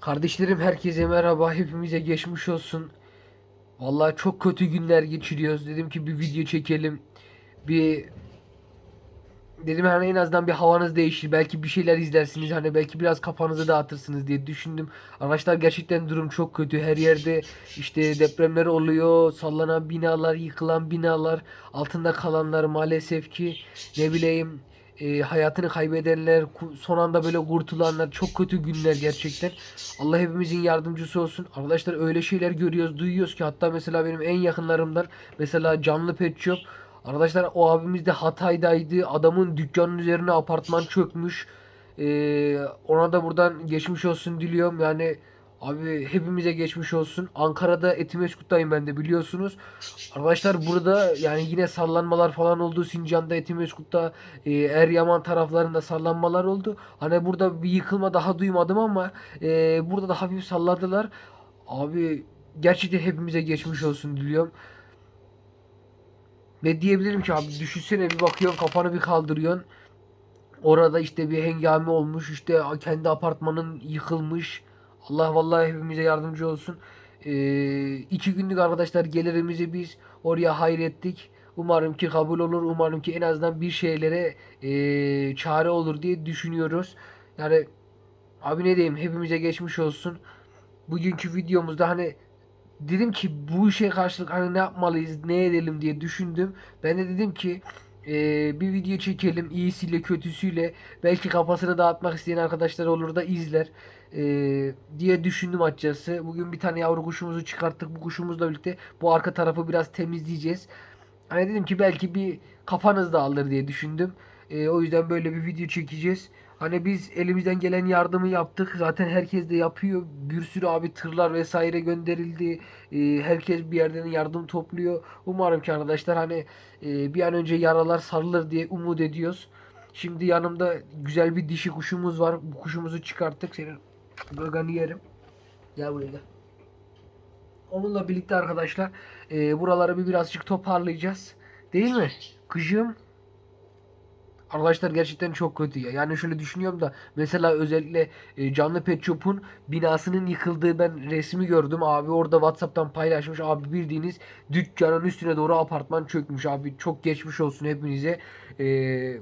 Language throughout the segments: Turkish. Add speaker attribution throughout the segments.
Speaker 1: Kardeşlerim herkese merhaba. Hepimize geçmiş olsun. Vallahi çok kötü günler geçiriyoruz. Dedim ki bir video çekelim. Bir dedim hani en azından bir havanız değişir. Belki bir şeyler izlersiniz. Hani belki biraz kafanızı dağıtırsınız diye düşündüm. Arkadaşlar gerçekten durum çok kötü. Her yerde işte depremler oluyor. Sallanan binalar, yıkılan binalar, altında kalanlar maalesef ki ne bileyim e, hayatını kaybedenler, son anda böyle kurtulanlar çok kötü günler gerçekten. Allah hepimizin yardımcısı olsun. Arkadaşlar öyle şeyler görüyoruz, duyuyoruz ki hatta mesela benim en yakınlarımdan mesela canlı pet shop. Arkadaşlar o abimiz de Hatay'daydı. Adamın dükkanının üzerine apartman çökmüş. Ee, ona da buradan geçmiş olsun diliyorum. Yani abi hepimize geçmiş olsun. Ankara'da Etimesgut'tayım ben de biliyorsunuz. Arkadaşlar burada yani yine sallanmalar falan oldu. Sincan'da, Etimesgut'ta, e, Eryaman taraflarında sallanmalar oldu. Hani burada bir yıkılma daha duymadım ama e, burada da hafif salladılar. Abi gerçekten hepimize geçmiş olsun diliyorum. Ne diyebilirim ki abi düşünsene bir bakıyorsun kafanı bir kaldırıyorsun. Orada işte bir hengame olmuş işte kendi apartmanın yıkılmış. Allah vallahi hepimize yardımcı olsun. Ee, iki günlük arkadaşlar gelirimizi biz oraya hayrettik. Umarım ki kabul olur. Umarım ki en azından bir şeylere ee, çare olur diye düşünüyoruz. Yani abi ne diyeyim hepimize geçmiş olsun. Bugünkü videomuzda hani dedim ki bu işe karşılık hani ne yapmalıyız, ne edelim diye düşündüm. Ben de dedim ki eee, bir video çekelim iyisiyle kötüsüyle belki kafasını dağıtmak isteyen arkadaşlar olur da izler eee, diye düşündüm açıkçası. Bugün bir tane yavru kuşumuzu çıkarttık. Bu kuşumuzla birlikte bu arka tarafı biraz temizleyeceğiz. Hani dedim ki belki bir kafanız dağılır diye düşündüm. Eee, o yüzden böyle bir video çekeceğiz. Hani biz elimizden gelen yardımı yaptık. Zaten herkes de yapıyor. Bir sürü abi tırlar vesaire gönderildi. Ee, herkes bir yerden yardım topluyor. Umarım ki arkadaşlar hani e, bir an önce yaralar sarılır diye umut ediyoruz. Şimdi yanımda güzel bir dişi kuşumuz var. Bu kuşumuzu çıkarttık. Senin gaganı yerim. Gel buraya gel. Onunla birlikte arkadaşlar e, buraları bir birazcık toparlayacağız. Değil mi? Kıcığım. Arkadaşlar gerçekten çok kötü ya. Yani şöyle düşünüyorum da mesela özellikle e, Canlı Pet Shop'un binasının yıkıldığı ben resmi gördüm. Abi orada WhatsApp'tan paylaşmış. Abi bildiğiniz dükkanın üstüne doğru apartman çökmüş. Abi çok geçmiş olsun hepinize. E,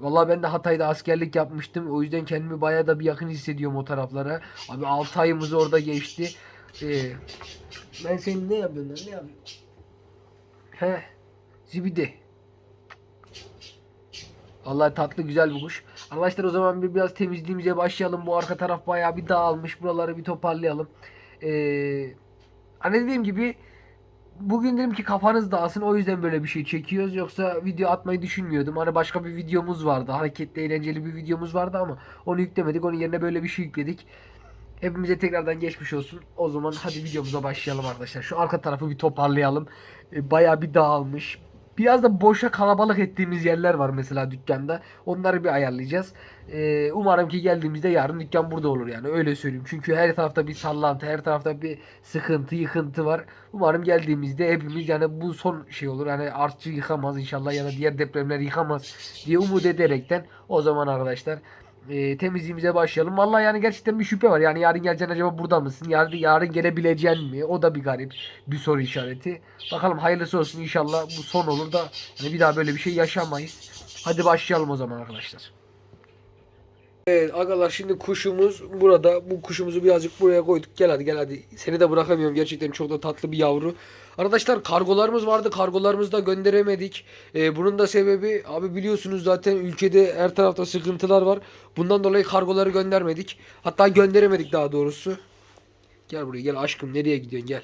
Speaker 1: vallahi ben de Hatay'da askerlik yapmıştım. O yüzden kendimi bayağı da bir yakın hissediyorum o taraflara. Abi 6 ayımız orada geçti. E, ben senin ne yapıyorsun lan? Ne yapıyorsun? He. Zibidi. Vallahi tatlı güzel bir kuş. Arkadaşlar o zaman bir biraz temizliğimize başlayalım. Bu arka taraf bayağı bir dağılmış. Buraları bir toparlayalım. Ee, hani dediğim gibi bugün dedim ki kafanız dağılsın. O yüzden böyle bir şey çekiyoruz. Yoksa video atmayı düşünmüyordum. Hani başka bir videomuz vardı. Hareketli eğlenceli bir videomuz vardı ama onu yüklemedik. Onun yerine böyle bir şey yükledik. Hepimize tekrardan geçmiş olsun. O zaman hadi videomuza başlayalım arkadaşlar. Şu arka tarafı bir toparlayalım. Ee, bayağı bir dağılmış. Biraz da boşa kalabalık ettiğimiz yerler var mesela dükkanda. Onları bir ayarlayacağız. Ee, umarım ki geldiğimizde yarın dükkan burada olur yani öyle söyleyeyim. Çünkü her tarafta bir sallantı, her tarafta bir sıkıntı, yıkıntı var. Umarım geldiğimizde hepimiz yani bu son şey olur. Hani artçı yıkamaz inşallah ya da diğer depremler yıkamaz diye umut ederekten o zaman arkadaşlar e, temizliğimize başlayalım. Vallahi yani gerçekten bir şüphe var. Yani yarın geleceksin acaba burada mısın? Yarın, yarın gelebileceksin mi? O da bir garip bir soru işareti. Bakalım hayırlısı olsun inşallah bu son olur da hani bir daha böyle bir şey yaşamayız. Hadi başlayalım o zaman arkadaşlar. Evet agalar şimdi kuşumuz burada. Bu kuşumuzu birazcık buraya koyduk. Gel hadi gel hadi. Seni de bırakamıyorum. Gerçekten çok da tatlı bir yavru. Arkadaşlar kargolarımız vardı. Kargolarımızı da gönderemedik. Ee, bunun da sebebi abi biliyorsunuz zaten ülkede her tarafta sıkıntılar var. Bundan dolayı kargoları göndermedik. Hatta gönderemedik daha doğrusu. Gel buraya gel aşkım nereye gidiyorsun gel.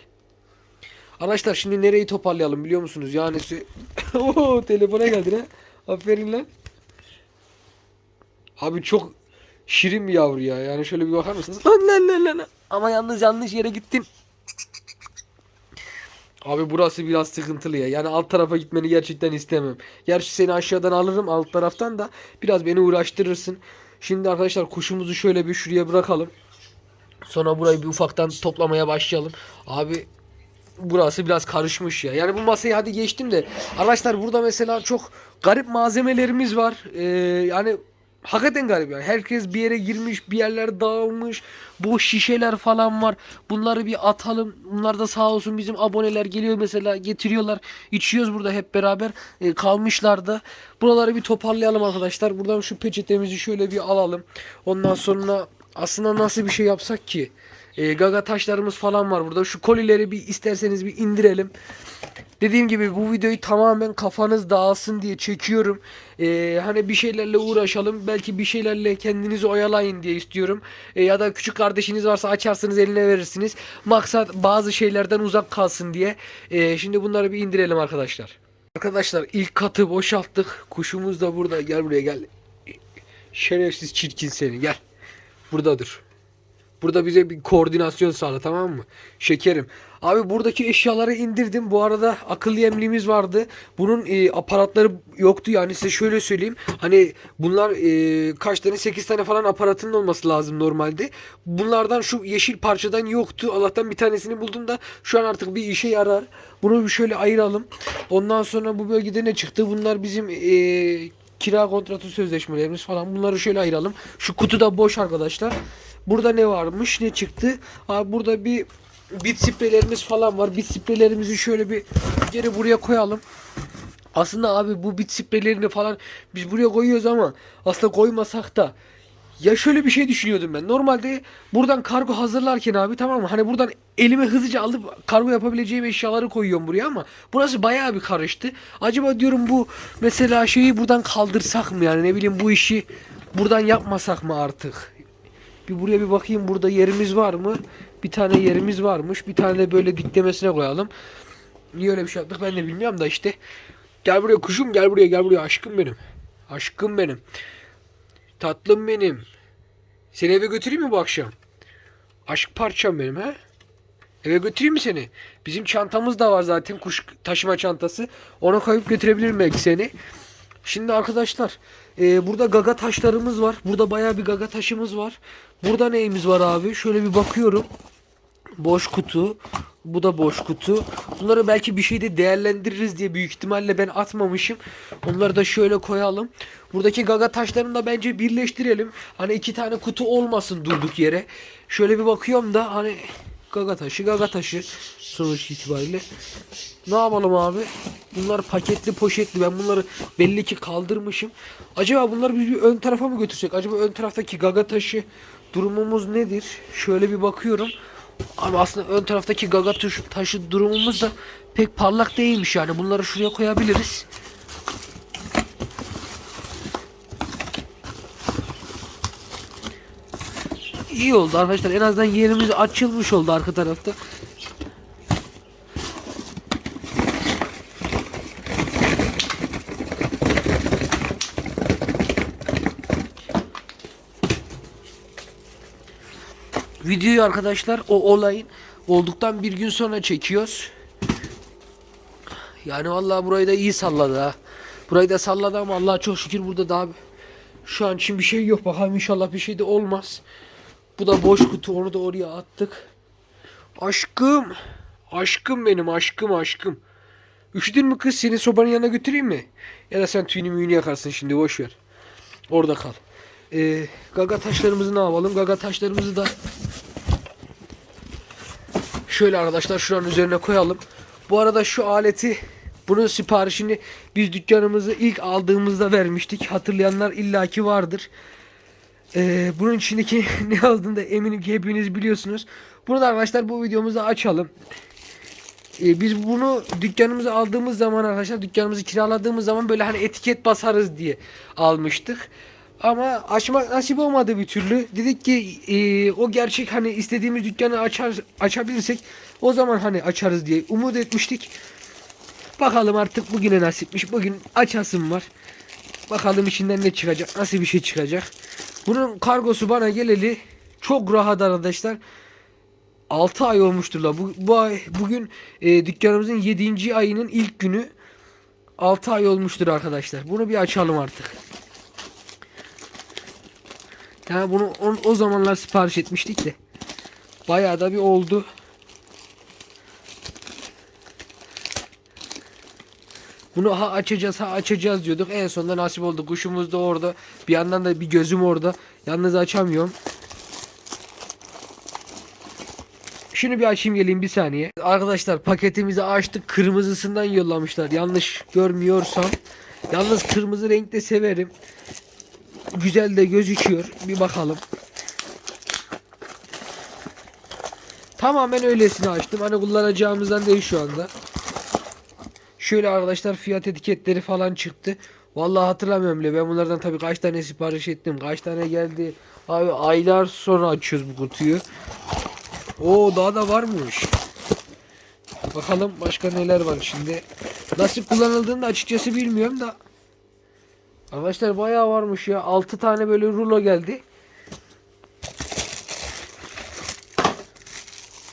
Speaker 1: Arkadaşlar şimdi nereyi toparlayalım biliyor musunuz? Yani Oo, telefona geldi ne? Aferin lan. Abi çok şirin bir yavru ya. Yani şöyle bir bakar mısınız? Lan lan lan lan. Ama yalnız yanlış yere gittin. Abi burası biraz sıkıntılı ya. Yani alt tarafa gitmeni gerçekten istemem. Gerçi seni aşağıdan alırım alt taraftan da biraz beni uğraştırırsın. Şimdi arkadaşlar kuşumuzu şöyle bir şuraya bırakalım. Sonra burayı bir ufaktan toplamaya başlayalım. Abi burası biraz karışmış ya. Yani bu masayı hadi geçtim de arkadaşlar burada mesela çok garip malzemelerimiz var. Ee, yani hakikaten garip yani. Herkes bir yere girmiş, bir yerler dağılmış. Boş şişeler falan var. Bunları bir atalım. Bunlar da sağ olsun bizim aboneler geliyor mesela getiriyorlar. İçiyoruz burada hep beraber. E, kalmışlar. Buraları bir toparlayalım arkadaşlar. Buradan şu peçetemizi şöyle bir alalım. Ondan sonra aslında nasıl bir şey yapsak ki? E, gaga taşlarımız falan var burada. Şu kolileri bir isterseniz bir indirelim. Dediğim gibi bu videoyu tamamen kafanız dağılsın diye çekiyorum. Ee, hani bir şeylerle uğraşalım. Belki bir şeylerle kendinizi oyalayın diye istiyorum. Ee, ya da küçük kardeşiniz varsa açarsınız eline verirsiniz. Maksat bazı şeylerden uzak kalsın diye. Ee, şimdi bunları bir indirelim arkadaşlar. Arkadaşlar ilk katı boşalttık. Kuşumuz da burada. Gel buraya gel. Şerefsiz çirkin seni gel. Burada dur. Burada bize bir koordinasyon sağla tamam mı? Şekerim. Abi buradaki eşyaları indirdim. Bu arada akıllı yemliğimiz vardı. Bunun e, aparatları yoktu yani size şöyle söyleyeyim. Hani bunlar e, kaç tane 8 tane falan aparatının olması lazım normalde. Bunlardan şu yeşil parçadan yoktu. Allah'tan bir tanesini buldum da şu an artık bir işe yarar. Bunu bir şöyle ayıralım. Ondan sonra bu bölgede ne çıktı? Bunlar bizim e, kira kontratı sözleşmelerimiz falan. Bunları şöyle ayıralım. Şu kutu da boş arkadaşlar. Burada ne varmış? Ne çıktı? Abi burada bir bit spreylerimiz falan var. Bit spreylerimizi şöyle bir geri buraya koyalım. Aslında abi bu bit spreylerini falan biz buraya koyuyoruz ama aslında koymasak da ya şöyle bir şey düşünüyordum ben. Normalde buradan kargo hazırlarken abi tamam mı? Hani buradan elime hızlıca alıp kargo yapabileceğim eşyaları koyuyorum buraya ama burası bayağı bir karıştı. Acaba diyorum bu mesela şeyi buradan kaldırsak mı yani ne bileyim bu işi buradan yapmasak mı artık? Bir buraya bir bakayım burada yerimiz var mı? Bir tane yerimiz varmış. Bir tane de böyle diklemesine koyalım. Niye öyle bir şey yaptık ben de bilmiyorum da işte. Gel buraya kuşum gel buraya gel buraya aşkım benim. Aşkım benim. Tatlım benim. Seni eve götüreyim mi bu akşam? Aşk parçam benim ha? Eve götüreyim mi seni? Bizim çantamız da var zaten kuş taşıma çantası. Ona koyup götürebilirim belki seni. Şimdi arkadaşlar e, burada gaga taşlarımız var. Burada bayağı bir gaga taşımız var. Burada neyimiz var abi? Şöyle bir bakıyorum. Boş kutu. Bu da boş kutu. Bunları belki bir şeyde değerlendiririz diye büyük ihtimalle ben atmamışım. Onları da şöyle koyalım. Buradaki gaga taşlarını da bence birleştirelim. Hani iki tane kutu olmasın durduk yere. Şöyle bir bakıyorum da hani gaga taşı gaga taşı sonuç itibariyle. Ne yapalım abi? Bunlar paketli poşetli. Ben bunları belli ki kaldırmışım. Acaba bunları biz bir ön tarafa mı götürsek? Acaba ön taraftaki gaga taşı durumumuz nedir? Şöyle bir bakıyorum. Ama aslında ön taraftaki gaga taşı, taşı durumumuz da pek parlak değilmiş yani. Bunları şuraya koyabiliriz. İyi oldu arkadaşlar. En azından yerimiz açılmış oldu arka tarafta. Videoyu arkadaşlar o olayın olduktan bir gün sonra çekiyoruz. Yani vallahi burayı da iyi salladı ha. Burayı da salladı ama Allah'a çok şükür burada daha şu an için bir şey yok. Bakalım inşallah bir şey de olmaz. Bu da boş kutu onu da oraya attık. Aşkım. Aşkım benim aşkım aşkım. Üşüdün mü kız seni sobanın yanına götüreyim mi? Ya da sen tüyünü müyünü yakarsın şimdi boş ver. Orada kal. Ee, gaga taşlarımızı ne yapalım? Gaga taşlarımızı da şöyle arkadaşlar şuranın üzerine koyalım. Bu arada şu aleti bunun siparişini biz dükkanımızı ilk aldığımızda vermiştik. Hatırlayanlar illaki vardır. Ee, bunun içindeki ne olduğunu da eminim ki hepiniz biliyorsunuz. Bunu da arkadaşlar bu videomuzda açalım. Ee, biz bunu dükkanımıza aldığımız zaman arkadaşlar dükkanımızı kiraladığımız zaman böyle hani etiket basarız diye almıştık. Ama açmak nasip olmadı bir türlü. Dedik ki e, o gerçek hani istediğimiz dükkanı açar açabilirsek o zaman hani açarız diye umut etmiştik. Bakalım artık bugüne nasipmiş. Bugün açasım var. Bakalım içinden ne çıkacak. Nasıl bir şey çıkacak. Bunun kargosu bana geleli çok rahat arkadaşlar. 6 ay olmuştur la. Bu, bu ay bugün e, dükkanımızın 7. ayının ilk günü 6 ay olmuştur arkadaşlar. Bunu bir açalım artık. Yani bunu o, o zamanlar sipariş etmiştik de. Bayağı da bir oldu. Bunu ha açacağız ha açacağız diyorduk. En sonunda nasip oldu. Kuşumuz da orada. Bir yandan da bir gözüm orada. Yalnız açamıyorum. Şunu bir açayım geleyim bir saniye. Arkadaşlar paketimizi açtık. Kırmızısından yollamışlar. Yanlış görmüyorsam. Yalnız kırmızı renk de severim. Güzel de gözüküyor. Bir bakalım. Tamamen öylesini açtım. Hani kullanacağımızdan değil şu anda. Şöyle arkadaşlar fiyat etiketleri falan çıktı. Vallahi hatırlamıyorum bile. Ben bunlardan tabii kaç tane sipariş ettim. Kaç tane geldi. Abi aylar sonra açıyoruz bu kutuyu. Oo daha da varmış. Bakalım başka neler var şimdi. Nasıl kullanıldığını açıkçası bilmiyorum da. Arkadaşlar bayağı varmış ya. 6 tane böyle rulo geldi.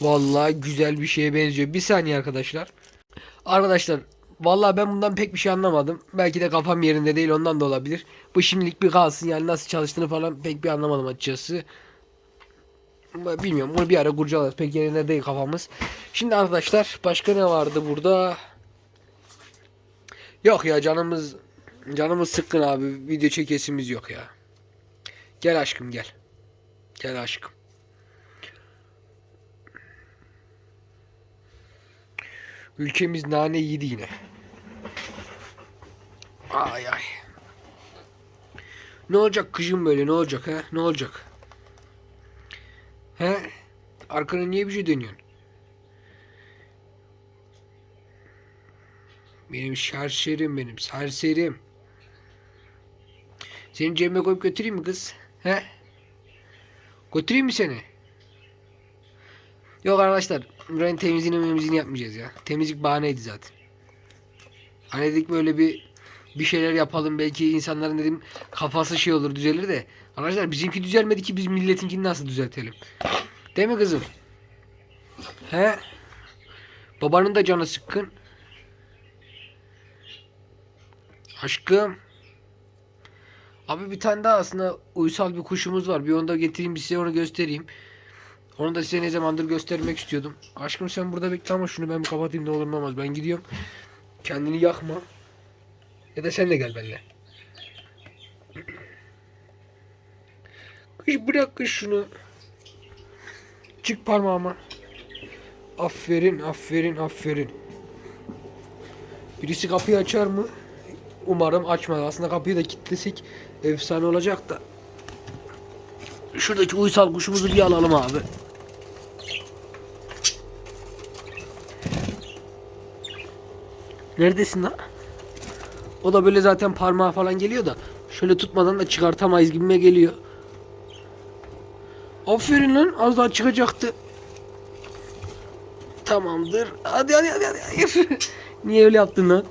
Speaker 1: Vallahi güzel bir şeye benziyor. Bir saniye arkadaşlar. Arkadaşlar vallahi ben bundan pek bir şey anlamadım. Belki de kafam yerinde değil ondan da olabilir. Bu şimdilik bir kalsın yani nasıl çalıştığını falan pek bir anlamadım açıkçası. Bilmiyorum bunu bir ara kurcalarız. Pek yerinde değil kafamız. Şimdi arkadaşlar başka ne vardı burada? Yok ya canımız canımız sıkkın abi. Video çekesimiz yok ya. Gel aşkım gel. Gel aşkım. Ülkemiz nane yedi yine. Ay ay. Ne olacak kışın böyle ne olacak he? Ne olacak? He? Arkana niye bir şey dönüyorsun? Benim şerşerim benim serserim. Seni cebime koyup götüreyim mi kız? He? Götüreyim mi seni? Yok arkadaşlar. Buranın temizliğini memizliğini yapmayacağız ya. Temizlik bahaneydi zaten. Hani dedik böyle bir bir şeyler yapalım. Belki insanların dedim kafası şey olur düzelir de. Arkadaşlar bizimki düzelmedi ki biz milletinkini nasıl düzeltelim? Değil mi kızım? He? Babanın da canı sıkkın. Aşkım. Abi bir tane daha aslında uysal bir kuşumuz var. Bir onu da getireyim bir size onu göstereyim. Onu da size ne zamandır göstermek istiyordum. Aşkım sen burada bekle ama şunu ben kapatayım ne olur ne olmaz. Ben gidiyorum. Kendini yakma. Ya da sen de gel benimle. Kış bırak kış şunu. Çık parmağıma. Aferin, aferin, aferin. Birisi kapıyı açar mı? Umarım açmaz. Aslında kapıyı da kilitlesek efsane olacak da. Şuradaki uysal kuşumuzu bir alalım abi. Neredesin lan? O da böyle zaten parmağı falan geliyor da şöyle tutmadan da çıkartamayız gibime geliyor. Aferin lan az daha çıkacaktı. Tamamdır. Hadi hadi hadi hadi. Niye öyle yaptın lan?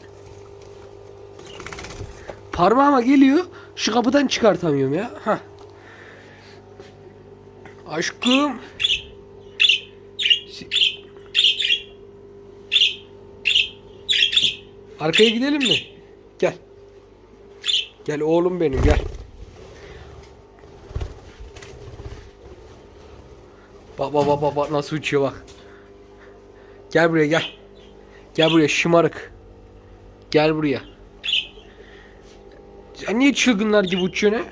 Speaker 1: Parmağıma geliyor. Şu kapıdan çıkartamıyorum ya. Hah. Aşkım. Arkaya gidelim mi? Gel. Gel oğlum benim gel. Bak bak bak bak nasıl uçuyor bak. Gel buraya gel. Gel buraya şımarık. Gel buraya. Sen niye çılgınlar gibi uçuyorsun he?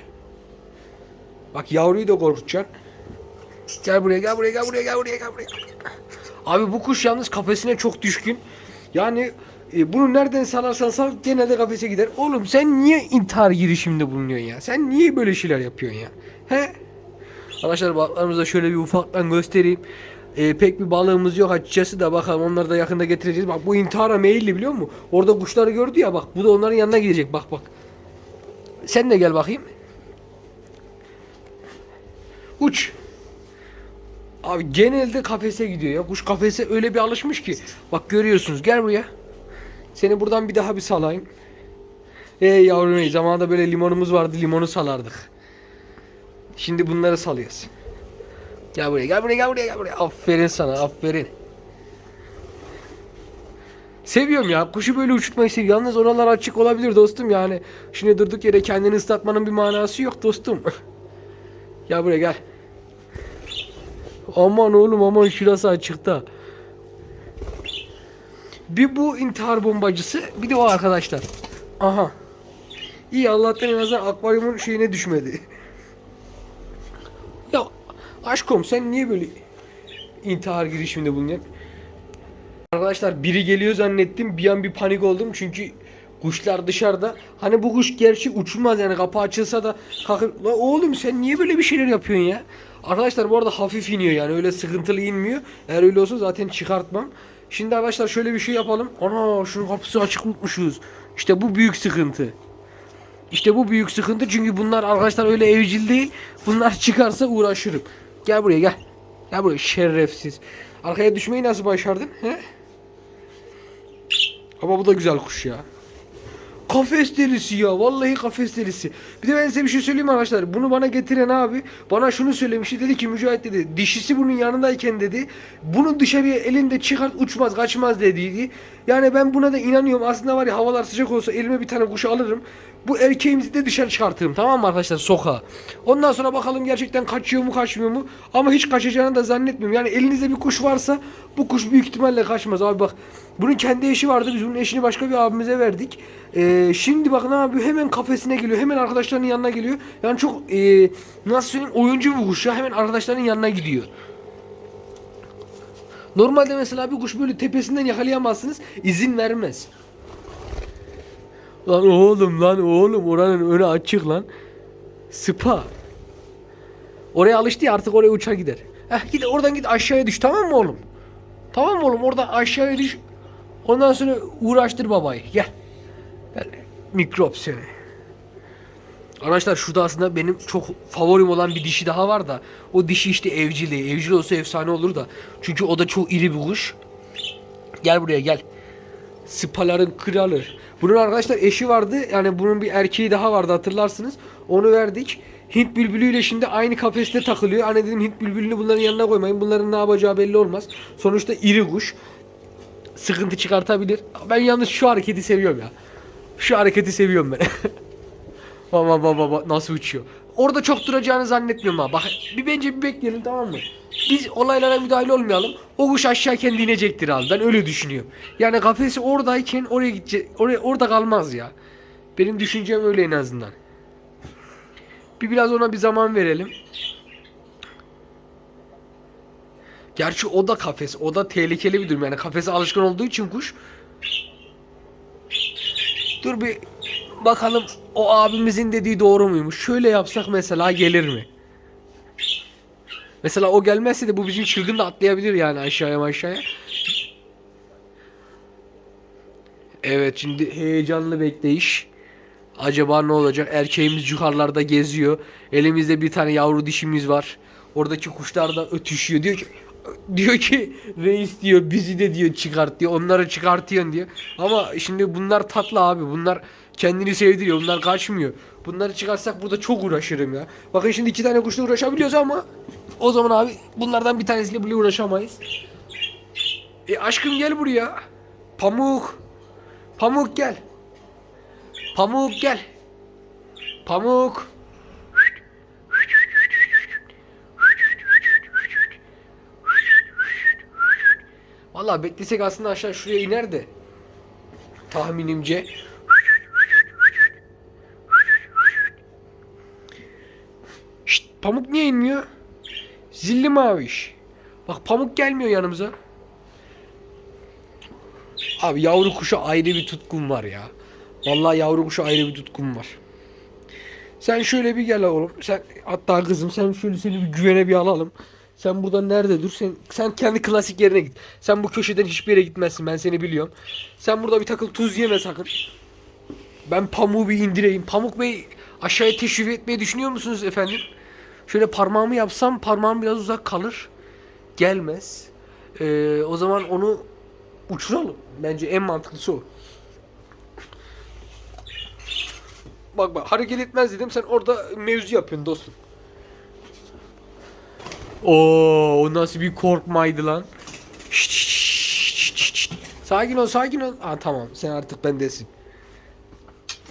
Speaker 1: Bak yavruyu da korkutacaksın. Gel buraya gel buraya gel buraya gel buraya gel buraya. Abi bu kuş yalnız kafesine çok düşkün. Yani e, bunu nereden salarsan sal genelde kafese gider. Oğlum sen niye intihar girişiminde bulunuyorsun ya? Sen niye böyle şeyler yapıyorsun ya? He? Arkadaşlar balıklarımızı da şöyle bir ufaktan göstereyim. E, pek bir balığımız yok açıkçası da bakalım onları da yakında getireceğiz. Bak bu intihara meyilli biliyor musun? Orada kuşları gördü ya bak bu da onların yanına gidecek bak bak. Sen de gel bakayım. Uç. Abi genelde kafese gidiyor ya. Kuş kafese öyle bir alışmış ki. Bak görüyorsunuz. Gel buraya. Seni buradan bir daha bir salayım. Ey yavrum ey. Zamanında böyle limonumuz vardı. Limonu salardık. Şimdi bunları salıyoruz. Gel buraya. Gel buraya. Gel buraya. Gel buraya. Aferin sana. Aferin. Seviyorum ya. Kuşu böyle uçurtmayı seviyorum. Yalnız oralar açık olabilir dostum yani. Şimdi durduk yere kendini ıslatmanın bir manası yok dostum. gel buraya gel. Aman oğlum aman şurası açıkta. Bir bu intihar bombacısı, bir de o arkadaşlar. Aha. İyi Allah'tan en azından akvaryumun şeyine düşmedi. Ya aşkım sen niye böyle intihar girişiminde bulunuyorsun? Arkadaşlar biri geliyor zannettim. Bir an bir panik oldum çünkü kuşlar dışarıda. Hani bu kuş gerçi uçmaz yani kapı açılsa da kalkıp La oğlum sen niye böyle bir şeyler yapıyorsun ya? Arkadaşlar bu arada hafif iniyor yani öyle sıkıntılı inmiyor. Eğer öyle olsa zaten çıkartmam. Şimdi arkadaşlar şöyle bir şey yapalım. Ana şunun kapısı açık unutmuşuz. İşte bu büyük sıkıntı. İşte bu büyük sıkıntı çünkü bunlar arkadaşlar öyle evcil değil. Bunlar çıkarsa uğraşırım. Gel buraya gel. Gel buraya şerefsiz. Arkaya düşmeyi nasıl başardın? He? Ama bu da güzel kuş ya. Kafes delisi ya. Vallahi kafes delisi. Bir de ben size bir şey söyleyeyim arkadaşlar. Bunu bana getiren abi bana şunu söylemişti. Dedi ki Mücahit dedi. Dişisi bunun yanındayken dedi. Bunu dışarıya elinde çıkart uçmaz kaçmaz dediydi. Yani ben buna da inanıyorum. Aslında var ya havalar sıcak olsa elime bir tane kuş alırım. Bu erkeğimizi de dışarı çıkartırım. Tamam mı arkadaşlar sokağa. Ondan sonra bakalım gerçekten kaçıyor mu kaçmıyor mu. Ama hiç kaçacağını da zannetmiyorum. Yani elinizde bir kuş varsa bu kuş büyük ihtimalle kaçmaz. Abi bak bunun kendi eşi vardı. Biz bunun eşini başka bir abimize verdik. Ee, şimdi bak ne yapıyor? Hemen kafesine geliyor. Hemen arkadaşlarının yanına geliyor. Yani çok ee, nasıl söyleyeyim oyuncu bir kuş ya. Hemen arkadaşlarının yanına gidiyor. Normalde mesela bir kuş böyle tepesinden yakalayamazsınız. izin vermez. Lan oğlum lan oğlum oranın önü açık lan. Spa. Oraya alıştı ya artık oraya uçar gider. Heh git oradan git aşağıya düş tamam mı oğlum? Tamam mı oğlum orada aşağıya düş. Ondan sonra uğraştır babayı. Gel. Gel. Mikrop seni. Arkadaşlar şurada aslında benim çok favorim olan bir dişi daha var da o dişi işte evcil değil. Evcil olsa efsane olur da. Çünkü o da çok iri bir kuş. Gel buraya gel. Spaların kralı. Bunun arkadaşlar eşi vardı. Yani bunun bir erkeği daha vardı hatırlarsınız. Onu verdik. Hint bülbülüyle şimdi aynı kafeste takılıyor. Hani dedim Hint bülbülünü bunların yanına koymayın. Bunların ne yapacağı belli olmaz. Sonuçta iri kuş. Sıkıntı çıkartabilir. Ben yalnız şu hareketi seviyorum ya. Şu hareketi seviyorum ben. baba baba baba nasıl uçuyor. Orada çok duracağını zannetmiyorum ha. Bak bir bence bir bekleyelim tamam mı? Biz olaylara müdahale olmayalım. O kuş aşağı kendi inecektir abi. Ben öyle düşünüyorum. Yani kafesi oradayken oraya gidecek. Oraya orada kalmaz ya. Benim düşüncem öyle en azından. Bir biraz ona bir zaman verelim. Gerçi o da kafes. O da tehlikeli bir durum. Yani kafese alışkın olduğu için kuş. Dur bir bakalım o abimizin dediği doğru muymuş? Şöyle yapsak mesela gelir mi? Mesela o gelmezse de bu bizim çılgın da atlayabilir yani aşağıya aşağıya. Evet şimdi heyecanlı bekleyiş. Acaba ne olacak? Erkeğimiz yukarılarda geziyor. Elimizde bir tane yavru dişimiz var. Oradaki kuşlar da ötüşüyor. Diyor ki diyor ki reis diyor bizi de diyor çıkart diyor. Onları çıkartıyorsun diyor. Ama şimdi bunlar tatlı abi. Bunlar kendini sevdiriyor. Bunlar kaçmıyor. Bunları çıkarsak burada çok uğraşırım ya. Bakın şimdi iki tane kuşla uğraşabiliyoruz ama o zaman abi bunlardan bir tanesiyle bile uğraşamayız. E aşkım gel buraya. Pamuk. Pamuk gel. Pamuk gel. Pamuk. Vallahi beklesek aslında aşağı şuraya iner de. Tahminimce. Şşt, pamuk niye inmiyor? Zilli maviş. Bak pamuk gelmiyor yanımıza. Abi yavru kuşa ayrı bir tutkum var ya. Vallahi yavru kuşa ayrı bir tutkum var. Sen şöyle bir gel oğlum. Sen hatta kızım sen şöyle seni bir güvene bir alalım. Sen burada nerede dur? Sen sen kendi klasik yerine git. Sen bu köşeden hiçbir yere gitmezsin. Ben seni biliyorum. Sen burada bir takıl tuz yeme sakın. Ben pamuğu bir indireyim. Pamuk Bey aşağıya teşrif etmeyi düşünüyor musunuz efendim? Şöyle parmağımı yapsam parmağım biraz uzak kalır. Gelmez. Ee, o zaman onu uçuralım. Bence en mantıklısı o. Bak bak hareket etmez dedim sen orada mevzu yapıyorsun dostum. Oo, o nasıl bir korkmaydı lan. Sakin ol sakin ol. Aa, tamam sen artık bendesin.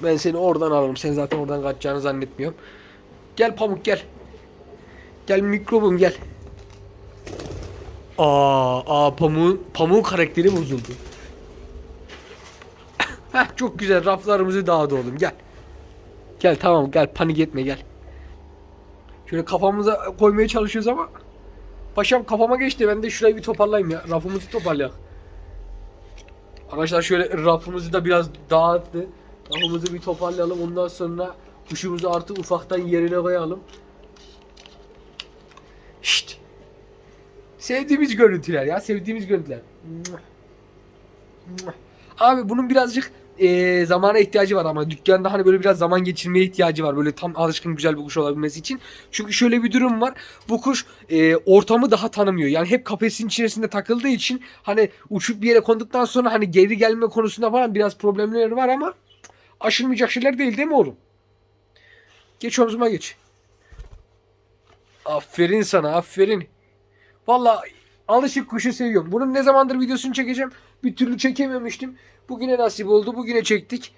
Speaker 1: Ben seni oradan alırım. Sen zaten oradan kaçacağını zannetmiyorum. Gel Pamuk gel. Gel mikrobum gel. Aa, aa pamuğun, pamuğun karakteri bozuldu. Heh çok güzel raflarımızı dağıdı oğlum gel. Gel tamam gel panik etme gel. Şöyle kafamıza koymaya çalışıyoruz ama Paşam kafama geçti ben de şurayı bir toparlayayım ya. Rafımızı toparlayalım. Arkadaşlar şöyle rafımızı da biraz dağıttı. Rafımızı bir toparlayalım ondan sonra kuşumuzu artık ufaktan yerine koyalım. Şşt. Sevdiğimiz görüntüler ya sevdiğimiz görüntüler. Abi bunun birazcık eee, zamana ihtiyacı var ama dükkanda hani böyle biraz zaman geçirmeye ihtiyacı var. Böyle tam alışkın güzel bir kuş olabilmesi için. Çünkü şöyle bir durum var. Bu kuş eee, ortamı daha tanımıyor. Yani hep kafesin içerisinde takıldığı için hani uçup bir yere konduktan sonra hani geri gelme konusunda falan biraz problemleri var ama aşılmayacak şeyler değil değil mi oğlum? Geç omzuma geç. Aferin sana aferin. Vallahi alışık kuşu seviyorum. Bunun ne zamandır videosunu çekeceğim. Bir türlü çekememiştim. Bugüne nasip oldu. Bugüne çektik.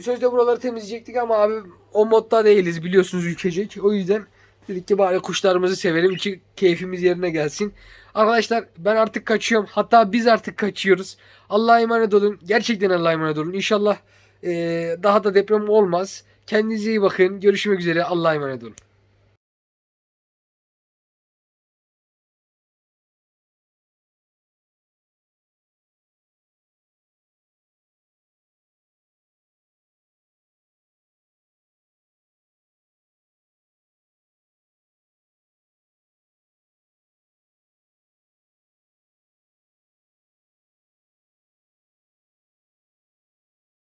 Speaker 1: Sözde buraları temizleyecektik ama abi o modda değiliz biliyorsunuz ülkecek. O yüzden dedik ki bari kuşlarımızı sevelim ki keyfimiz yerine gelsin. Arkadaşlar ben artık kaçıyorum. Hatta biz artık kaçıyoruz. Allah'a emanet olun. Gerçekten Allah'a emanet olun. İnşallah eee, daha da deprem olmaz. Kendinize iyi bakın. Görüşmek üzere. Allah'a emanet olun.